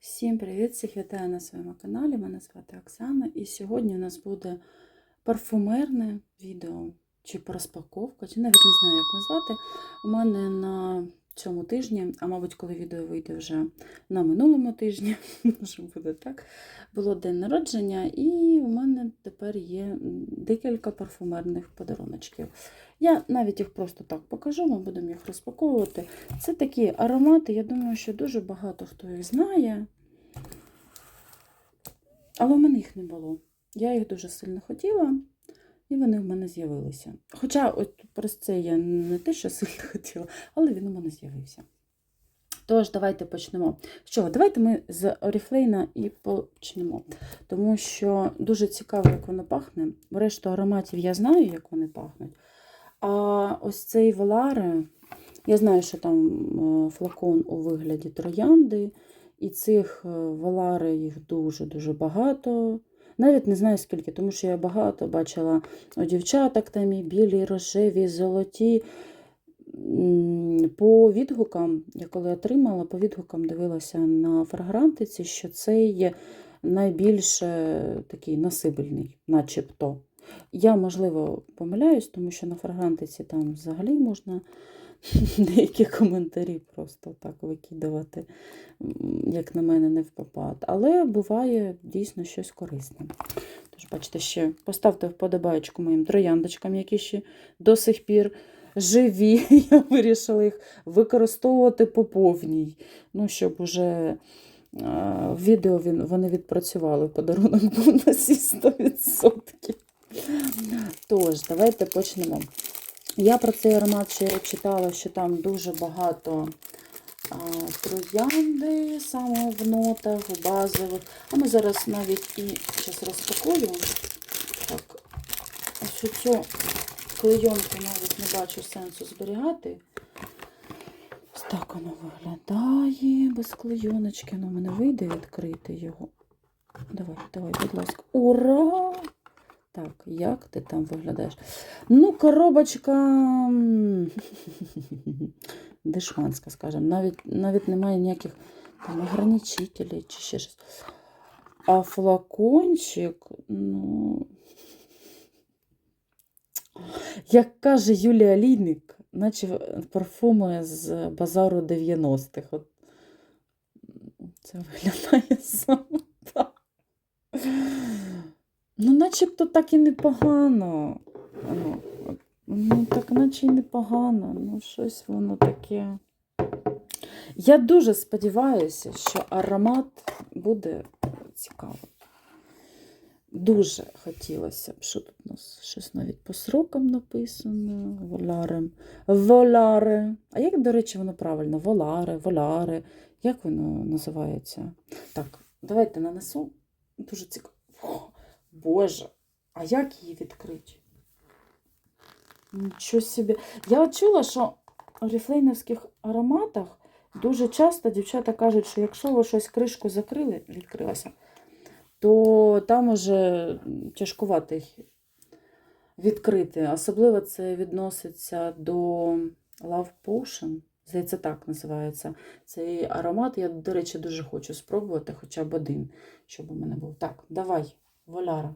Всім привіт! Всіх вітаю на своєму каналі. Мене звати Оксана, і сьогодні у нас буде парфумерне відео чи розпаковка, чи навіть не знаю, як назвати. У мене на цьому тижні, а мабуть, коли відео вийде вже на минулому тижні, може буде так, було день народження, і у мене тепер є декілька парфумерних подаруночків. Я навіть їх просто так покажу, ми будемо їх розпаковувати. Це такі аромати, я думаю, що дуже багато хто їх знає. Але в мене їх не було. Я їх дуже сильно хотіла, і вони в мене з'явилися. Хоча, от про це я не те, що сильно хотіла, але він у мене з'явився. Тож, давайте почнемо. Чого? Давайте ми з Оріфлейна і почнемо. Тому що дуже цікаво, як воно пахне. Решту ароматів я знаю, як вони пахнуть. А ось цей Воларе, я знаю, що там е, флакон у вигляді троянди, і цих е, їх дуже-дуже багато. Навіть не знаю скільки, тому що я багато бачила у дівчаток там і білі, рожеві, золоті. По відгукам, я коли отримала, по відгукам дивилася на фрагрантиці, що це є найбільш е, такий насибельний, начебто. Я, можливо, помиляюсь, тому що на фрагрантиці там взагалі можна деякі коментарі просто так викидувати, як на мене, не в попад. Але буває дійсно щось корисне. Тож, бачите, ще поставте вподобайку моїм трояндочкам, які ще до сих пір живі. Я вирішила їх використовувати по повній. Ну, щоб уже в відео він- вони відпрацювали. Подарунок був на всі 100%. Тож, давайте почнемо. Я про цей аромат ще читала, що там дуже багато а, троянди саме в нотах, в базових. А ми зараз навіть і зараз розпакую. Так, ось цю клейонку навіть не бачу сенсу зберігати. Ось так воно виглядає без клейоночки. Ну, мене вийде відкрити його. Давай, давай, будь ласка. Ура! Так, як ти там виглядаєш? Ну, коробочка дешманська, скажімо. Навіть, навіть немає ніяких там ограничителей чи ще щось. А флакончик, ну. Як каже Юлія Лійник, наче парфуми з базару 90-х. От це виглядає саме так. Ну, начебто так і непогано. Ну, ну так наче й непогано. Ну, щось воно таке. Я дуже сподіваюся, що аромат буде цікавий. Дуже хотілося б, що тут у нас щось навіть по срокам написано. Воларем. Воларе. А як, до речі, воно правильно? Воларе, воляре. Як воно називається? Так, давайте нанесу. Дуже цікаво. Боже, а як її відкрити? Нічого собі. Я от чула, що у ріфлейновських ароматах дуже часто дівчата кажуть, що якщо ви щось кришку закрили, відкрилася, то там уже тяжкувати їх відкрити. Особливо це відноситься до Love Potion. Здається, так називається. Цей аромат, я, до речі, дуже хочу спробувати хоча б один, щоб у мене був. Так, давай, воляра.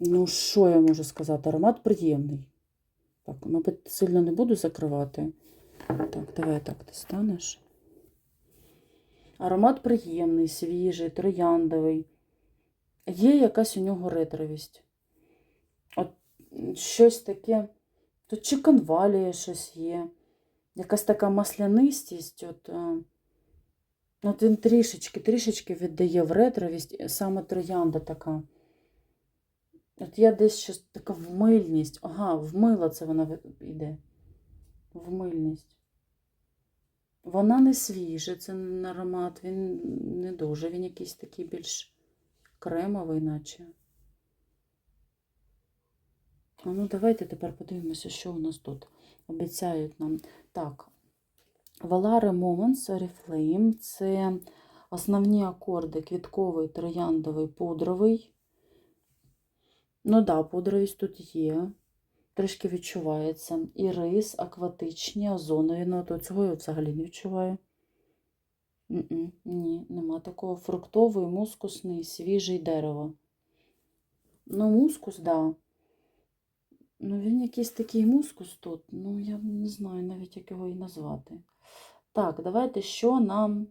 Ну, що я можу сказати? Аромат приємний. Так, мабуть, сильно не буду закривати. Так, давай так ти станеш. Аромат приємний, свіжий, трояндовий. Є якась у нього ретровість. От щось таке. Тут чи конвалія щось є. Якась така маслянистість. От, е, от він трішечки, трішечки віддає в ретровість, саме троянда така. От я десь щось така вмильність. Ага, вмила це вона йде. Вмильність. Вона не свіжа, це аромат, він не дуже, він якийсь такий більш кремовий, наче. А ну давайте тепер подивимося, що у нас тут. Обіцяють нам. Так, Valare Moments Oriflame – це основні акорди квітковий, трояндовий, пудровий. Ну да, пудровість тут є. трішки відчувається. І рис, акватичні, озонові ноти. Цього я взагалі не відчуваю. Ні, нема такого. Фруктовий, мускусний, свіжий дерево. Ну, мускус, так. Да. Ну, він якийсь такий мускус тут. Ну, я не знаю навіть, як його і назвати. Так, давайте, що нам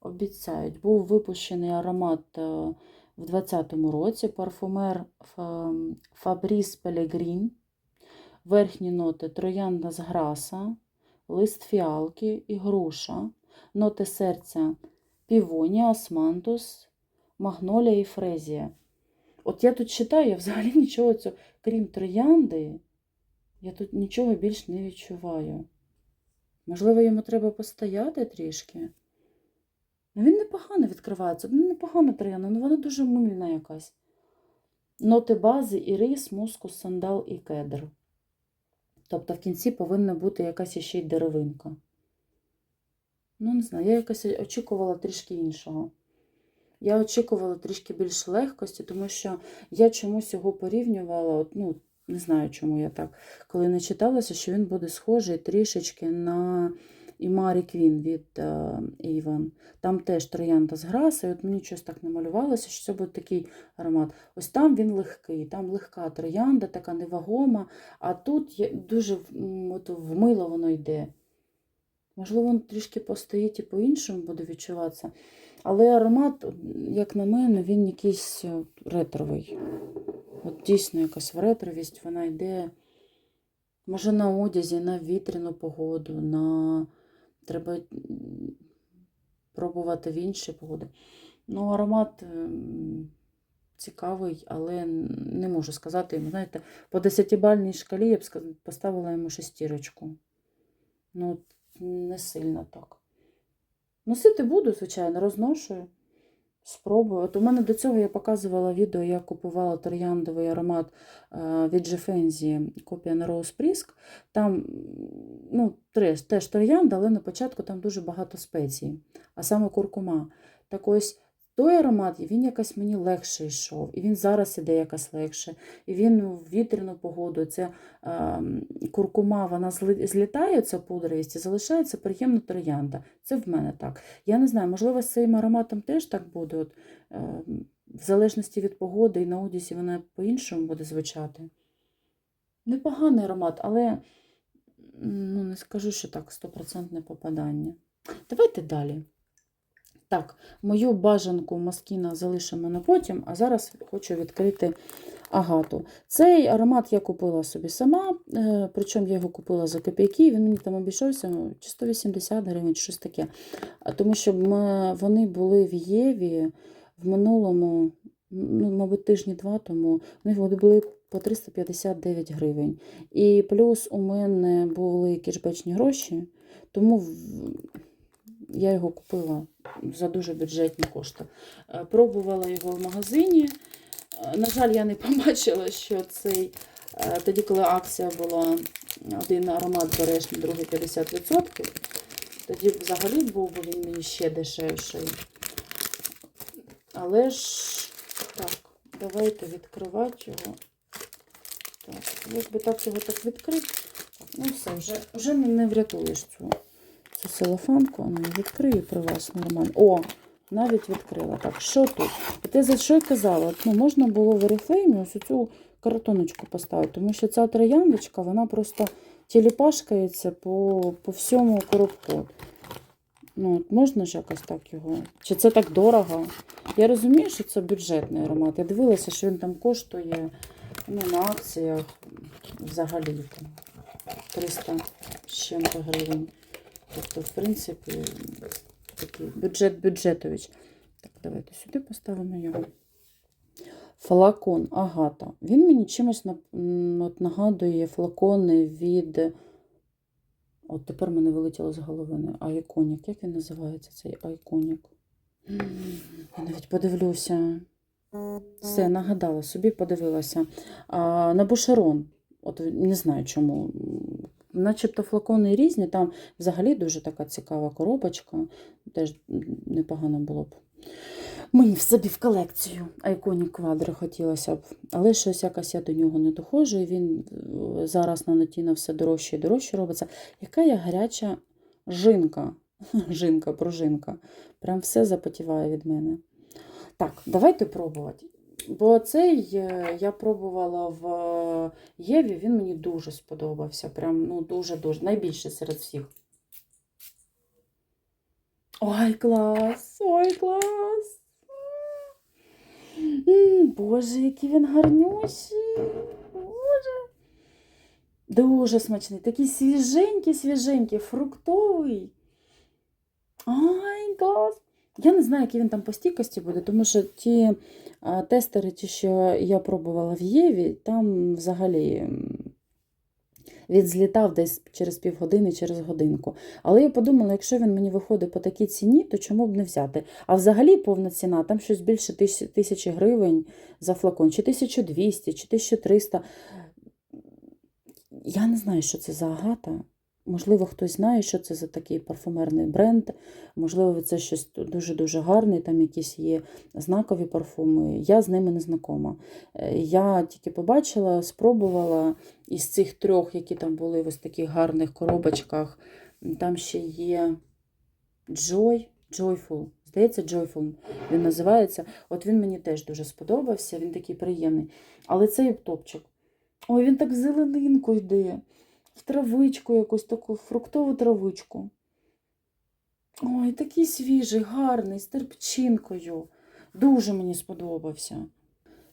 обіцяють. Був випущений аромат е, в 2020 році парфумер Фа- Фабріс Пелегрін. Верхні ноти троянда з граса, лист фіалки і груша, ноти серця півонія, османтус, магнолія і фрезія. От я тут читаю, я взагалі нічого цього, крім троянди, я тут нічого більш не відчуваю. Можливо, йому треба постояти трішки. Ну, він непогано відкривається. Ну, непогана троянда, але вона дуже мильна якась. Ноти бази, ірис, мускус, сандал і кедр. Тобто в кінці повинна бути якась ще й деревинка. Ну, не знаю, я якось очікувала трішки іншого. Я очікувала трішки більш легкості, тому що я чомусь його порівнювала, от, ну, не знаю, чому я так, коли не читалася, що він буде схожий трішечки на Імарі Квін від е, Avon. Там теж троянда з граси, от мені щось так намалювалося, що це буде такий аромат. Ось там він легкий, там легка троянда, така невагома, а тут є дуже от, вмило воно йде. Можливо, він трішки постоїть і по-іншому буде відчуватися. Але аромат, як на мене, він якийсь е, ретровий. От дійсно якась ретровість, вона йде, може, на одязі, на вітряну погоду, на треба пробувати в інші погоди. Ну, аромат ем, цікавий, але не можу сказати йому, знаєте, по 10-бальній шкалі я б поставила йому шестірочку. Ну, не сильно так. Носити буду, звичайно, розношую. Спробую. От у мене до цього я показувала відео, як купувала трояндовий аромат е, від Джефензі, копія на Rose Prisk. Там ну, теж троянда, але на початку там дуже багато спецій, а саме куркума. Так ось той аромат, він якось мені легше йшов, і він зараз іде якось легше. І він в вітряну погоду, це е, куркума, вона злітає, ця пудровість, і залишається приємна троянда. Це в мене так. Я не знаю, можливо, з цим ароматом теж так буде. От, е, в залежності від погоди і на одязі вона по-іншому буде звучати. Непоганий аромат, але ну, не скажу, що так, стопроцентне попадання. Давайте далі. Так, мою бажанку Маскіна залишимо на потім, а зараз хочу відкрити агату. Цей аромат я купила собі сама, е, причому я його купила за копійки, він мені там обійшовся ну, чи 180 гривень, щось таке. Тому що ми- вони були в Єві в минулому, ну, мабуть, тижні два тому, вони були по 359 гривень. І плюс у мене були кешбечні гроші, тому я його купила за дуже бюджетні кошти. Е, Пробувала його в магазині. Е, На жаль, я не побачила, що цей е, тоді, коли акція була, один аромат береш, другий 50%. Тоді взагалі був би він мені ще дешевший. Але ж так, давайте відкривати його. Так, якби так його так відкрити. Ну все, вже, вже не, врятуєш цю, цю селофанку. А ну, відкрию при вас нормально. О, навіть відкрила. Так, що тут? От я за що й казала, ну, можна було в Oriflame ось цю картоночку поставити, тому що ця трояндочка, вона просто тіліпашкається по, по всьому коробку. Ну, можна ж якось так його. Чи це так дорого? Я розумію, що це бюджетний аромат. Я дивилася, що він там коштує ну, на акціях взагалі там, 300 з чим-то гривень. Тобто, в принципі, такий бюджет бюджетович. Так, давайте сюди поставимо його. Флакон Агата. Він мені чимось от нагадує флакони від. От тепер мене вилетіло з головини. Айконік. Як він називається цей айконік? Я навіть подивлюся. Все, нагадала собі, подивилася. А, на Бушерон. От не знаю чому. Начебто флакони різні, там взагалі дуже така цікава коробочка. Теж непогано було б Мені в собі в колекцію айконі квадри хотілося б. Але щось якось я до нього не доходжу, і він е, зараз на Нотіна все дорожче і дорожче робиться. Яка я гаряча жінка. Жінка, пружинка. Прям все запотіває від мене. Так, давайте пробувати. Бо цей е, я пробувала в е, Єві, він мені дуже сподобався. Прям ну дуже-дуже. Найбільше серед всіх. Ой, клас! Ой, клас! Боже, який він гарнющий! Боже! Дуже смачний. Такий свіженький, свіженький, фруктовий. Ай, клас! Я не знаю, який він там по стійкості буде, тому що ті тестери, ті, що я пробувала в Єві, там взагалі м, відзлітав десь через півгодини, через годинку. Але я подумала, якщо він мені виходить по такій ціні, то чому б не взяти? А взагалі повна ціна, там щось більше тисяч- тисячі гривень за флакон, чи 1200, чи 1300. Я не знаю, що це за агата. Можливо, хтось знає, що це за такий парфумерний бренд. Можливо, це щось дуже-дуже гарне, там якісь є знакові парфуми. Я з ними не знакома. Е, Я тільки побачила, спробувала із цих трьох, які там були в ось таких гарних коробочках. Там ще є Joy, Joyful. Здається, Joyful він називається. От він мені теж дуже сподобався, він такий приємний. Але цей топчик. Ой, він так зеленинку йде, в травичку якусь таку фруктову травичку. Ой, такий свіжий, гарний, з терпчинкою. Дуже мені сподобався.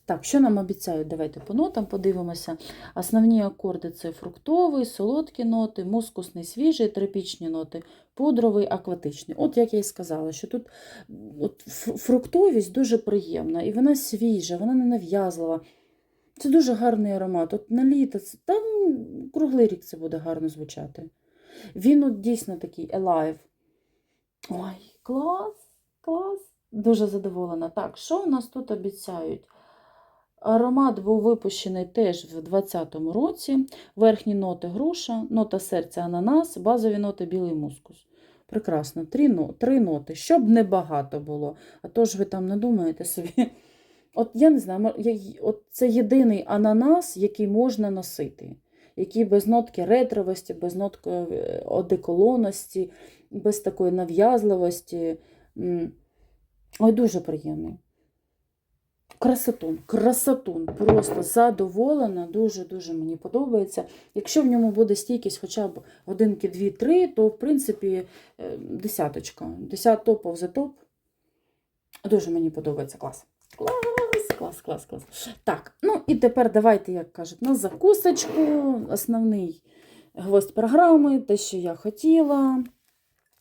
Так, що нам обіцяють? Давайте по нотам подивимося. Основні акорди це фруктовий, солодкі ноти, мускусний, свіжий, тропічні ноти, пудровий, акватичний. От як я і сказала, що тут от, фруктовість дуже приємна, і вона свіжа, вона не нав'язлива. Це дуже гарний аромат. От на літо, там круглий рік це буде гарно звучати. Він от дійсно такий alive. Ой, клас, клас. Дуже задоволена. Так, що у нас тут обіцяють? Аромат був випущений теж в 2020 році. Верхні ноти груша, нота серця ананас, базові ноти білий мускус. Прекрасно, три, три ноти, щоб не багато було. А то ж ви там не думаєте собі. От я не знаю, от це єдиний ананас, який можна носити, який без нотки ретровості, без нотки е, одеколонності, без такої нав'язливості. Ой, дуже приємний. Красотун, красотун, просто задоволена, дуже-дуже мені подобається. Якщо в ньому буде стійкість хоча б годинки 2-3, то в принципі е, десяточка. Десят топов за топ. Дуже мені подобається клас. Клас, клас, клас, клас. Так, ну і тепер давайте, як кажуть, на закусочку. Основний гвоздь програми, те, що я хотіла.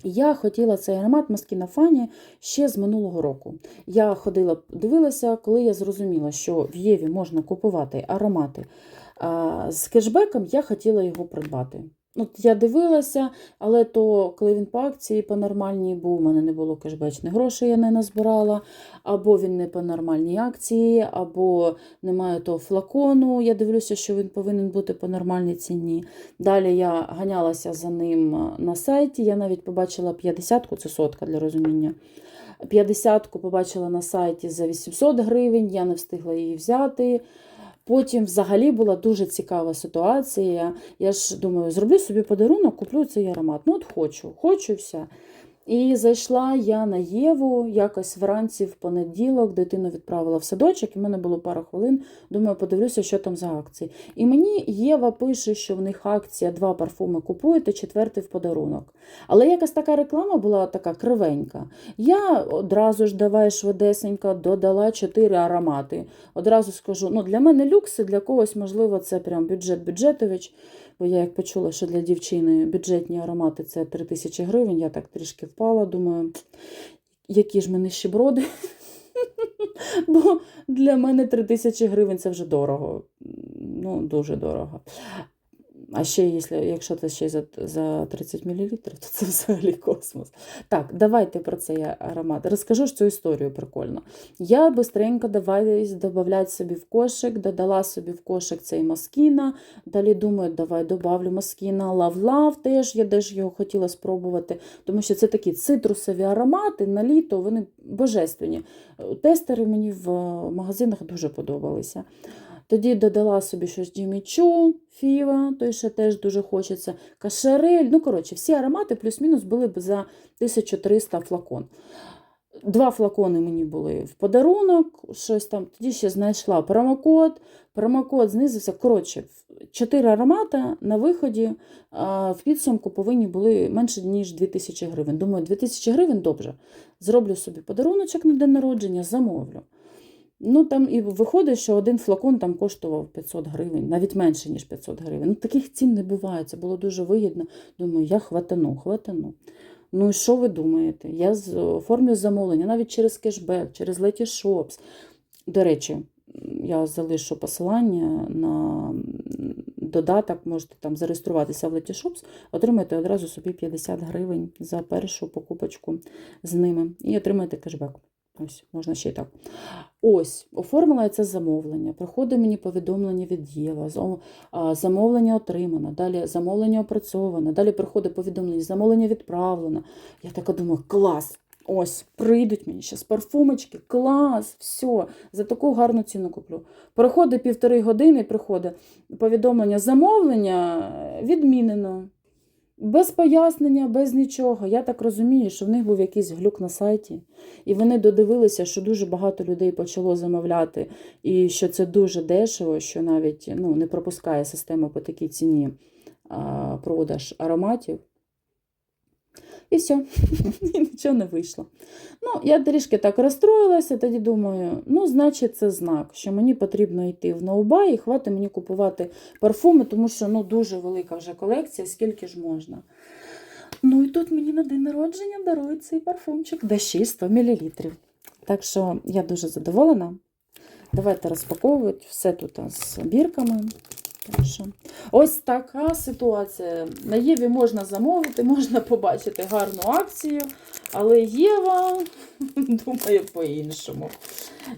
Я хотіла цей аромат Маскіна Фані ще з минулого року. Я ходила, дивилася, коли я зрозуміла, що в Єві можна купувати аромати а, з кешбеком, я хотіла його придбати. От я дивилася, але то, коли він по акції по нормальній був, у мене не було кешбечних грошей, я не назбирала, або він не по нормальній акції, або немає того флакону. Я дивлюся, що він повинен бути по нормальній ціні. Далі я ганялася за ним на сайті. Я навіть побачила 50-ку, це сотка для розуміння. 50-ку побачила на сайті за 800 гривень, я не встигла її взяти. Потім взагалі була дуже цікава ситуація. Я ж думаю, зроблю собі подарунок, куплю цей аромат. Ну, от хочу, хочу все. І зайшла я на Єву якось вранці в понеділок, дитину відправила в садочок, і в мене було пара хвилин. Думаю, подивлюся, що там за акції. І мені Єва пише, що в них акція два парфуми купуєте, четвертий в подарунок. Але якась така реклама була така кривенька. Я одразу ж давай швидесенько додала чотири аромати. Одразу скажу, ну для мене люкси, для когось, можливо, це прям бюджет-бюджетович. Бо я як почула, що для дівчини бюджетні аромати це 3 тисячі гривень, я так трішки впала, думаю, які ж ми нищеброди. Бо для мене 3 тисячі гривень це вже дорого. Ну, дуже дорого. А ще, якщо, якщо це ще за, за 30 мл, то це взагалі космос. Так, давайте про цей аромат. Розкажу ж цю історію прикольно. Я бистренько давай додавати собі в кошик, додала собі в кошик цей маскіна. Далі думаю, давай добавлю маскіна лав-лав, теж я теж його хотіла спробувати, тому що це такі цитрусові аромати на літо, вони божественні. Тестери мені в магазинах дуже подобалися. Тоді додала собі щось Джиммі Фіва, той ще теж дуже хочеться, Кашарель. Ну, коротше, всі аромати плюс-мінус були б за 1300 флакон. Два флакони мені були в подарунок, щось там. Тоді ще знайшла промокод. Промокод знизився. Коротше, чотири аромата на виході а, в підсумку повинні були менше, ніж 2000 гривень. Думаю, 2000 гривень добре. Зроблю собі подаруночок на день народження, замовлю. Ну, там і виходить, що один флакон там коштував 500 гривень, навіть менше, ніж 500 гривень. Ну, таких цін не буває, це було дуже вигідно. Думаю, я хватану, хватану. Ну і що ви думаєте? Я оформлю замовлення навіть через кешбек, через Letyshops. До речі, я залишу посилання на додаток, можете там зареєструватися в Letyshops, отримаєте одразу собі 50 гривень за першу покупочку з ними і отримаєте кешбек. Ось, можна ще так. Ось, оформила я це замовлення. Приходить мені повідомлення від Єва. Замовлення отримано, далі замовлення опрацьовано, далі приходить повідомлення, замовлення відправлено. Я така думаю, клас! Ось, прийдуть мені зараз парфумочки, клас, все, за таку гарну ціну куплю. Проходить півтори години, приходить повідомлення замовлення відмінено. Без пояснення, без нічого. Я так розумію, що в них був якийсь глюк на сайті, і вони додивилися, що дуже багато людей почало замовляти, і що це дуже дешево, що навіть ну, не пропускає система по такій ціні а, продаж ароматів. І все, нічого не вийшло. Ну, я трішки так розстроїлася, тоді думаю, ну, значить, це знак, що мені потрібно йти в ноубай і хватить мені купувати парфуми, тому що ну, дуже велика вже колекція, скільки ж можна. Ну і тут мені на день народження дарують цей парфумчик, де ще 100 мл. Так що я дуже задоволена. Давайте розпаковувати все тут з бірками. Що, ось така ситуація. На Єві можна замовити, можна побачити гарну акцію, але Єва думає по-іншому.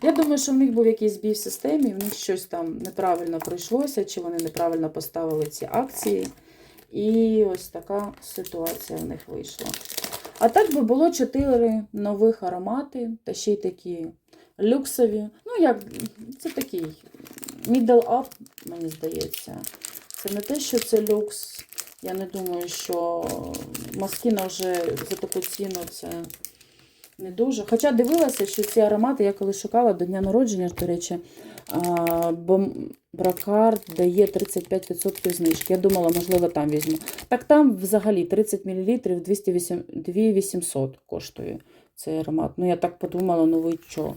Я думаю, що в них був якийсь збій в системі, в них щось там неправильно пройшлося, чи вони неправильно поставили ці акції. І ось така ситуація в них вийшла. А так би було 4 нових аромати, та ще й такі люксові. Ну, як, це такий middle up, мені здається. Це не те, що це люкс. Я не думаю, що Маскіна вже за таку ціну це не дуже. Хоча дивилася, що ці аромати я коли шукала до дня народження, до речі, Бракард дає 35% знижки. Я думала, можливо, там візьму. Так там взагалі 30 мл 2800 коштує цей аромат. Ну, я так подумала, ну ви що?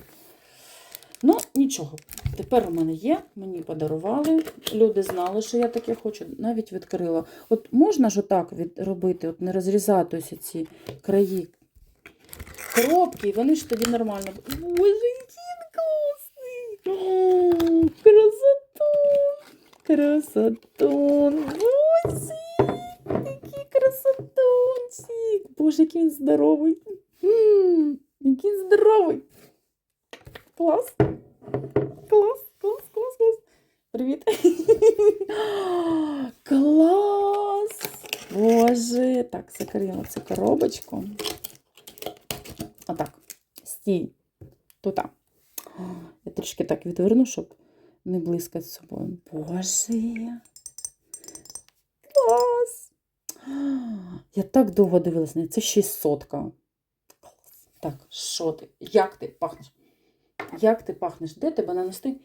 Ну, нічого. Тепер у мене є, мені подарували. Люди знали, що я таке хочу, навіть відкрила. От можна ж отак робити, от не розрізати ось ці краї коробки, і вони ж тоді нормально. Боже, який класний! О, Красотун! Красотун! Боже, який красотунчик! Боже, який він здоровий! Який здоровий! Клас! Клас, клас, клас, клас. Привіт. Клас! Боже. Так, закриємо цю коробочку. Отак. Стій. Тут. Я трішки так відверну, щоб не блискати з собою. Боже. Клас! Я так довго дивилась на. Це 600. Клас. Так, що ти? Як ти пахнеш? Як ти пахнеш? Де тебе нанести?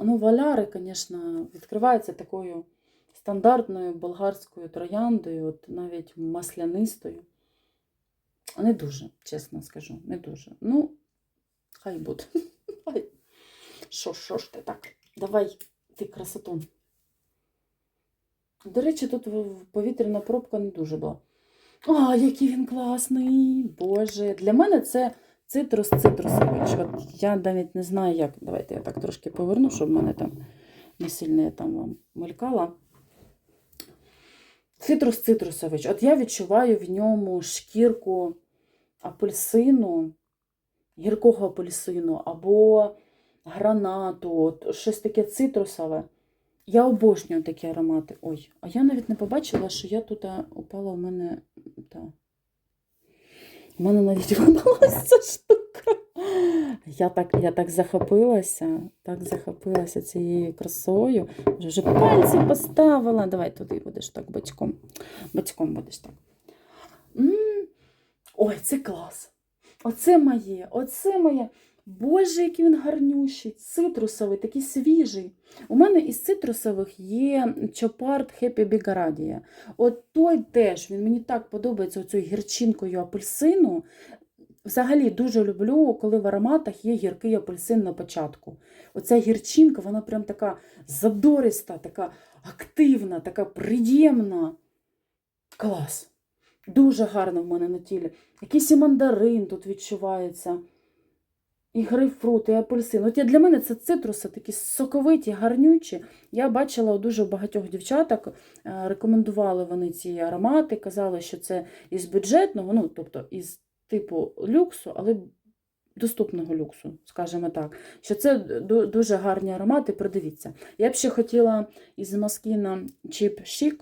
Ну, валяри, звісно, відкриваються такою стандартною болгарською трояндою, от навіть маслянистою. Не дуже, чесно скажу, не дуже. Ну, хай буде. Що, що ж ти так? Давай, ти красотун. До речі, тут повітряна пробка не дуже була. А, який він класний! Боже, для мене це цитрус цитрусовий. От я навіть не знаю, як. Давайте я так трошки поверну, щоб мене там не сильно я там вам мелькала. Цитрус цитрусович. От я відчуваю в ньому шкірку апельсину, гіркого апельсину або гранату, от щось таке цитрусове. Я обожнюю такі аромати. Ой, а я навіть не побачила, що я тут упала в мене. Та. У мене навіть випалася ця штука. Я так, я так захопилася, так захопилася цією красою. Вже, вже пальці поставила. Давай туди будеш так батьком. Батьком будеш так. М, Ой, це клас. Оце моє, оце моє. Боже, який він гарнющий, цитрусовий, такий свіжий. У мене із цитрусових є чопард Happy Бігарадія. От той теж, він мені так подобається оцею гірчинкою апельсину. Взагалі дуже люблю, коли в ароматах є гіркий апельсин на початку. Оця гірчинка, вона прям така задориста, така активна, така приємна. Клас. Дуже гарно в мене на тілі. Якийсь і мандарин тут відчувається. І грейпфрут, і апельсин. От я, для мене це цитруси такі соковиті, гарнючі. Я бачила у дуже багатьох дівчаток, е, рекомендували вони ці аромати, казали, що це із бюджетного, ну, тобто із типу люксу, але доступного люксу, скажімо так. Що це ду- дуже гарні аромати, придивіться. Я б ще хотіла із Маскіна Чіп Chic,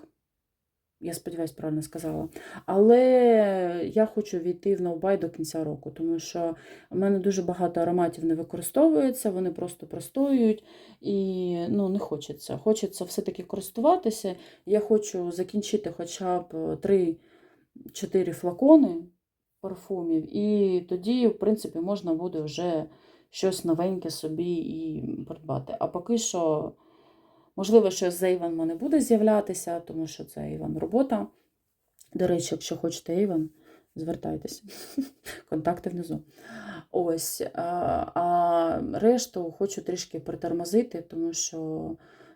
я сподіваюся, правильно сказала. Але я хочу війти в ноубай до кінця року, тому що в мене дуже багато ароматів не використовується, вони просто простоюють і ну, не хочеться. Хочеться все-таки користуватися. Я хочу закінчити хоча б 3-4 флакони парфумів, і тоді, в принципі, можна буде вже щось новеньке собі і придбати. А поки що. Можливо, що Зейван в мене буде з'являтися, тому що це Іван робота. До речі, якщо хочете Іван, звертайтеся. Контакти внизу. Ось. А решту хочу трішки притормозити, тому що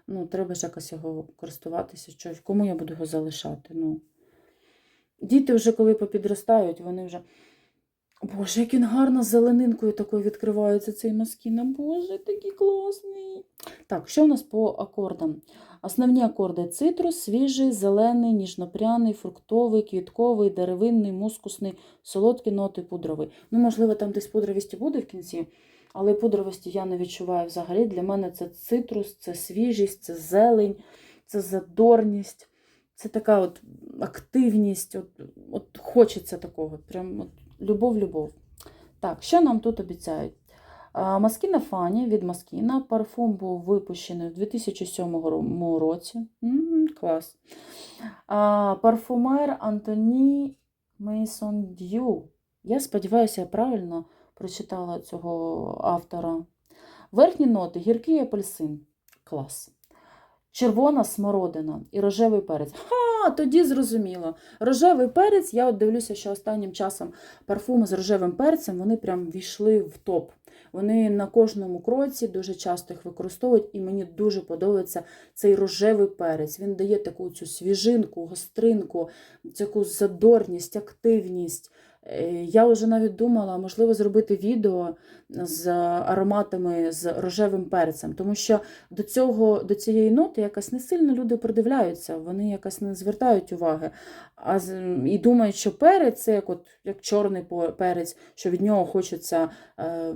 ну, треба ж якось його користуватися. Що, кому я буду його залишати? Ну, діти вже коли попідростають, вони вже. Боже, як він гарно з зеленинкою такою відкривається цей маскіна. Боже, такий класний. Так, що у нас по акордам? Основні акорди цитрус, свіжий, зелений, ніжнопряний, фруктовий, квітковий, деревинний, мускусний, солодкий, ноти, пудровий. Ну, можливо, там десь пудровісті буде в кінці, але пудровості я не відчуваю взагалі. Для мене це цитрус, це свіжість, це зелень, це задорність, це така от активність. От, от хочеться такого. Прям от любов-любов. Так, що нам тут обіцяють? Маскіна Фані від Маскіна. Парфум був випущений у 2007 ро- році. М, клас. А, Парфумер Антоні Мейсон Д'ю. Я сподіваюся, я правильно прочитала цього автора. Верхні ноти гіркий апельсин. Клас. Червона смородина і рожевий перець. Ха, тоді зрозуміло. Рожевий перець, я от дивлюся, що останнім часом парфуми з рожевим перцем вони прям війшли в топ. Вони на кожному кроці дуже часто їх використовують, і мені дуже подобається цей рожевий перець. Він дає таку цю свіжинку, гостринку, таку задорність, активність. Е, Я вже навіть думала, можливо, зробити відео з ароматами з рожевим перцем, тому що до цього, до цієї ноти якось не сильно люди придивляються, вони якось не звертають уваги. А і думають, що перець це як, от, як чорний перець, що від нього хочеться е,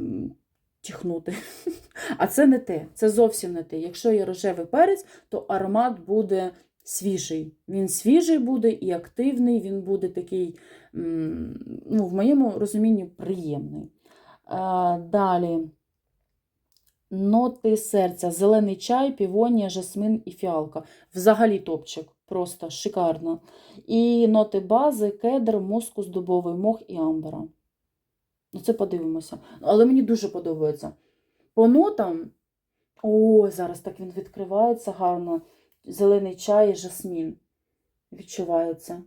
тіхнути. А це не те, це зовсім не те. Якщо є рожевий перець, то аромат буде свіжий. Він свіжий буде і активний, він буде такий, ну, в моєму розумінні, приємний. А, далі. Ноти серця, зелений чай, півонія, жасмин і фіалка. Взагалі топчик, просто шикарно. І ноти бази, кедр, мускус, дубовий мох і амбера. Ну, це подивимося. Але мені дуже подобається. По нотам, о, зараз так він відкривається гарно. Зелений чай і жасмін. Відчувається.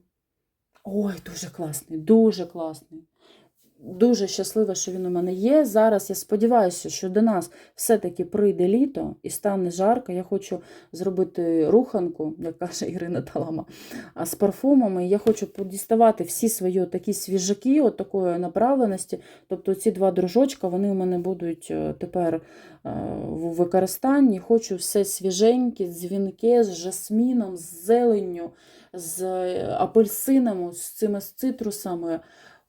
Ой, дуже класний, дуже класний. Дуже щаслива, що він у мене є. Зараз я сподіваюся, що до нас все-таки прийде літо і стане жарко. Я хочу зробити руханку, як каже Ірина Талама, а з парфумами. Я хочу подіставати всі свої такі свіжаки, от такої направленості. Тобто ці два дружочка вони у мене будуть е, тепер е, в використанні. Хочу все свіженьке, дзвінке, з жасміном, з зеленню. з апельсинами, з цими з цитрусами.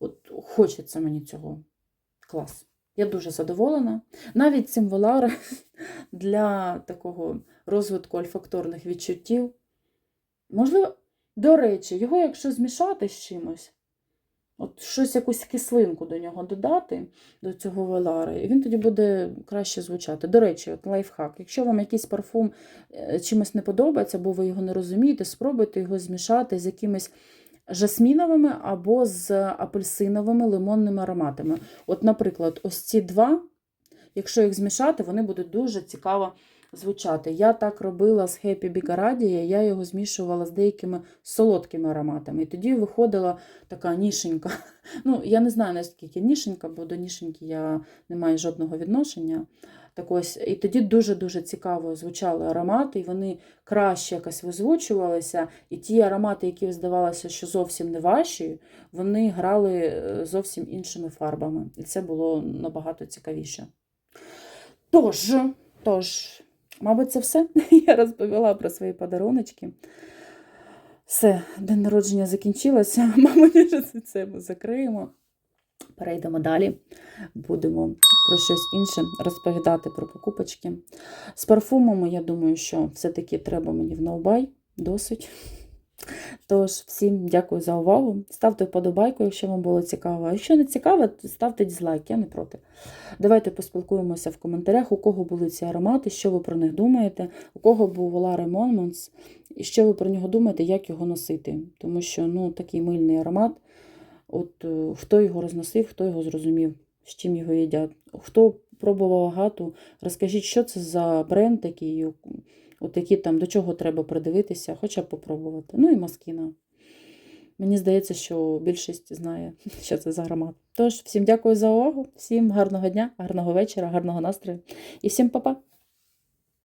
От хочеться мені цього. Клас. Я дуже задоволена. Навіть цим велари для такого розвитку ольфакторних відчуттів. Можливо, до речі, його якщо змішати з чимось, от щось, якусь кислинку до нього додати, до цього велари, і він тоді буде краще звучати. До речі, от лайфхак. Якщо вам якийсь парфум е, чимось не подобається, або ви його не розумієте, спробуйте його змішати з якимись жасміновими або з апельсиновими лимонними ароматами. От, наприклад, ось ці два, якщо їх змішати, вони будуть дуже цікаво звучати. Я так робила з Happy Bigaradія, я його змішувала з деякими солодкими ароматами. І тоді виходила така нішенька. Ну, я не знаю, наскільки нішенька, бо до нішеньки я не маю жодного відношення. Так ось, і тоді дуже-дуже цікаво звучали аромати, і вони краще якось визвучувалися. І ті аромати, які здавалося, що зовсім не ваші, вони грали е, зовсім іншими фарбами. І це було набагато цікавіше. Тож, тож, мабуть, це все. Я розповіла про свої подаруночки. Все, день народження закінчилося. Мабуть, вже це закриємо. Перейдемо далі. Будемо про щось інше розповідати про покупочки. З парфумами, я думаю, що все-таки треба мені в ноубай. Досить. Тож, всім дякую за увагу. Ставте вподобайку, якщо вам було цікаво. А якщо не цікаво, то ставте дізлайк, я не проти. Давайте поспілкуємося в коментарях, у кого були ці аромати, що ви про них думаєте, у кого був Воларе Монмонс, і що ви про нього думаєте, як його носити. Тому що ну, такий мильний аромат. От е, хто його розносив, хто його зрозумів, з чим його їдять. Хто пробував агату, розкажіть, що це за бренд такий, от які там, до чого треба придивитися, хоча б попробувати. Ну і маскіна. Мені здається, що більшість знає, що це за аромат. Тож, всім дякую за увагу, всім гарного дня, гарного вечора, гарного настрою і всім па-па!